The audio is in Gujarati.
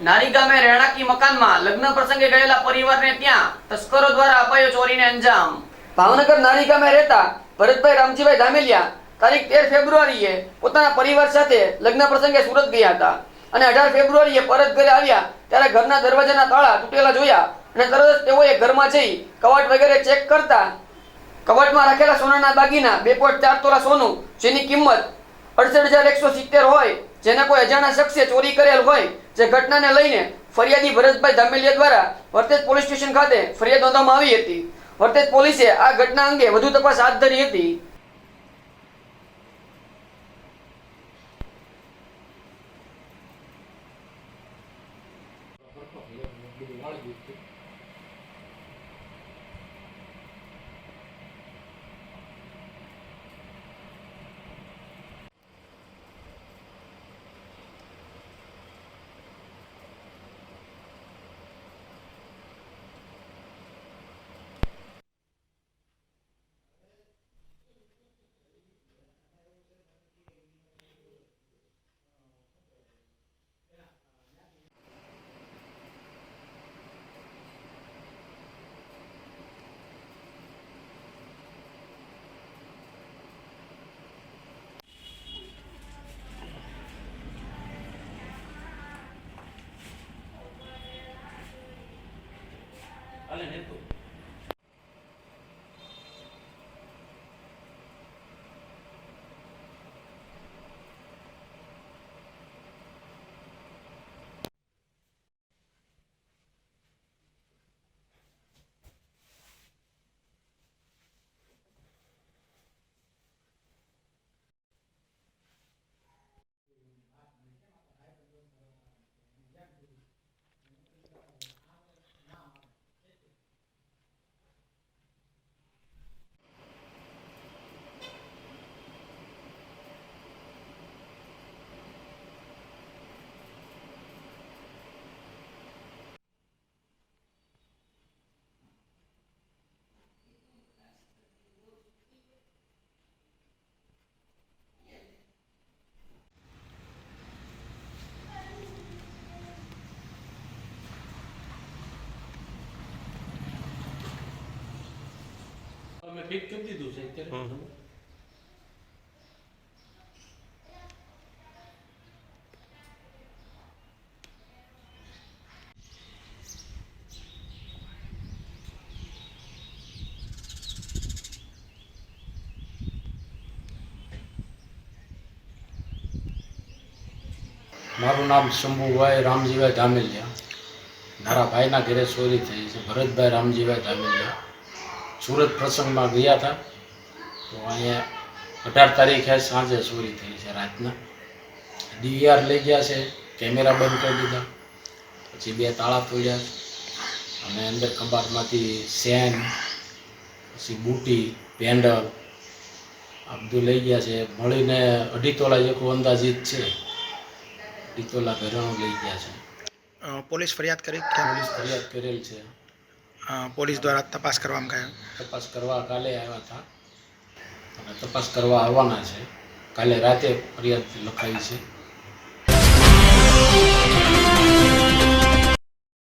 નારી ગામે રહેણાંકી મકાનમાં લગ્ન પ્રસંગે ગયેલા પરિવારને ત્યાં તસ્કરો દ્વારા અપાયો ચોરીને અંજામ. ભાવનગર નારી ગામે રહેતા ભરતભાઈ રામજીભાઈ ધામેલિયા તારીખ તેર ફેબ્રુઆરીએ પોતાના પરિવાર સાથે લગ્ન પ્રસંગે સુરત ગયા હતા અને અઢાર ફેબ્રુઆરીએ પરત ઘરે આવ્યા ત્યારે ઘરના દરવાજાના તાળા તૂટેલા જોયા અને તરત જ તેઓએ ઘરમાં જઈ કવાટ વગેરે ચેક કરતા કવાટમાં રાખેલા સોનાના દાગીના બે પોઈન્ટ ચાર તોલા સોનું જેની કિંમત અડસઠ હજાર એકસો સિત્તેર હોય જેને કોઈ અજાણા શખ્સે ચોરી કરેલ હોય જે ઘટનાને લઈને ફરિયાદી ભરતભાઈ ધામેલિયા દ્વારા વર્તેજ પોલીસ સ્ટેશન ખાતે ફરિયાદ નોંધવામાં આવી હતી. વર્તેજ પોલીસે આ ઘટના અંગે વધુ તપાસ હાથ ધરી હતી. Olha, né, pô? અમે ફિટ કરી દીધું છે અત્યારે? મારું નામ શંભુભાઈ રામજીભાઈ ધામેલિયા. મારા ભાઈના ઘરે ચોરી થઈ છે. ભરતભાઈ રામજીભાઈ ધામેલિયા. સુરત પ્રસંગમાં ગયા હતા. તો અહીંયા અઢાર તારીખે સાંજે ચોરી થઈ છે રાતના. ડીવીઆર લઈ ગયા છે કેમેરા બંધ કરી દીધા. પછી બે તાળા તોડ્યા અને અંદર કબાટમાંથી સેન પછી બુટી પેન્ડલ આ બધું લઈ ગયા છે. મળીને અઢી તોલા જેટલું અંદાજિત છે. અઢી તોલા ઘરેણું લઈ ગયા છે. પોલીસ ફરિયાદ કરી પોલીસ ફરિયાદ કરેલ છે. પોલીસ દ્વારા તપાસ કરવામાં ગયા. તપાસ કરવા કાલે આવ્યા હતા. અને તપાસ કરવા આવવાના છે. કાલે રાતે ફરિયાદ લખાઈ છે.